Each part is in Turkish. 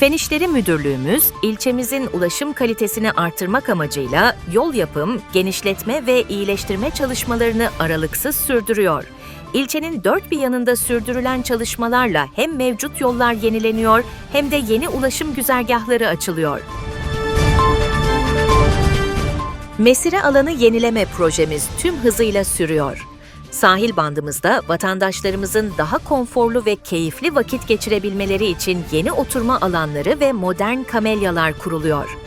Fen İşleri Müdürlüğümüz, ilçemizin ulaşım kalitesini artırmak amacıyla yol yapım, genişletme ve iyileştirme çalışmalarını aralıksız sürdürüyor. İlçenin dört bir yanında sürdürülen çalışmalarla hem mevcut yollar yenileniyor hem de yeni ulaşım güzergahları açılıyor. Mesire alanı yenileme projemiz tüm hızıyla sürüyor. Sahil bandımızda vatandaşlarımızın daha konforlu ve keyifli vakit geçirebilmeleri için yeni oturma alanları ve modern kamelyalar kuruluyor.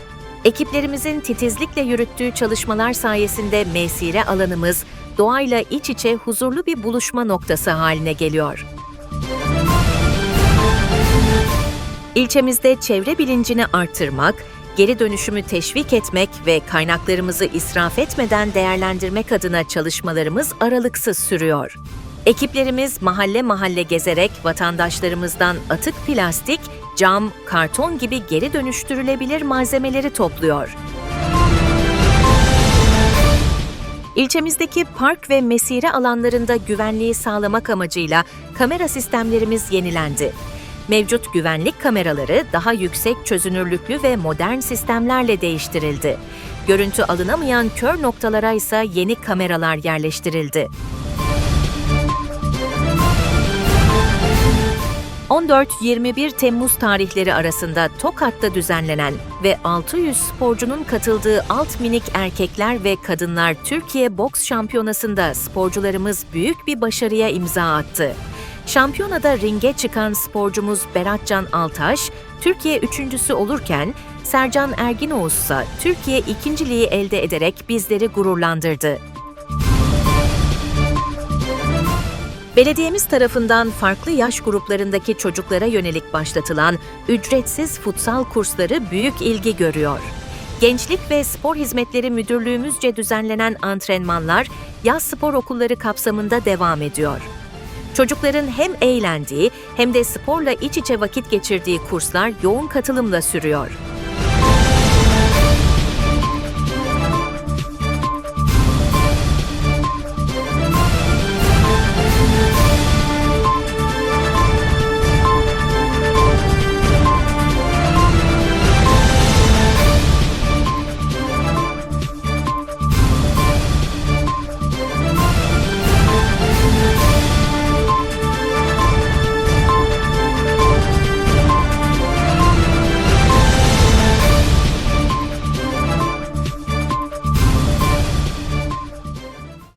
Ekiplerimizin titizlikle yürüttüğü çalışmalar sayesinde mesire alanımız doğayla iç içe huzurlu bir buluşma noktası haline geliyor. İlçemizde çevre bilincini artırmak, geri dönüşümü teşvik etmek ve kaynaklarımızı israf etmeden değerlendirmek adına çalışmalarımız aralıksız sürüyor. Ekiplerimiz mahalle mahalle gezerek vatandaşlarımızdan atık plastik, cam, karton gibi geri dönüştürülebilir malzemeleri topluyor. İlçemizdeki park ve mesire alanlarında güvenliği sağlamak amacıyla kamera sistemlerimiz yenilendi. Mevcut güvenlik kameraları daha yüksek çözünürlüklü ve modern sistemlerle değiştirildi. Görüntü alınamayan kör noktalara ise yeni kameralar yerleştirildi. 14-21 Temmuz tarihleri arasında Tokat'ta düzenlenen ve 600 sporcunun katıldığı alt minik erkekler ve kadınlar Türkiye Boks Şampiyonası'nda sporcularımız büyük bir başarıya imza attı. Şampiyonada ringe çıkan sporcumuz Beratcan Altaş, Türkiye üçüncüsü olurken Sercan Erginoğuz ise Türkiye ikinciliği elde ederek bizleri gururlandırdı. Belediyemiz tarafından farklı yaş gruplarındaki çocuklara yönelik başlatılan ücretsiz futsal kursları büyük ilgi görüyor. Gençlik ve Spor Hizmetleri Müdürlüğümüzce düzenlenen antrenmanlar yaz spor okulları kapsamında devam ediyor. Çocukların hem eğlendiği hem de sporla iç içe vakit geçirdiği kurslar yoğun katılımla sürüyor.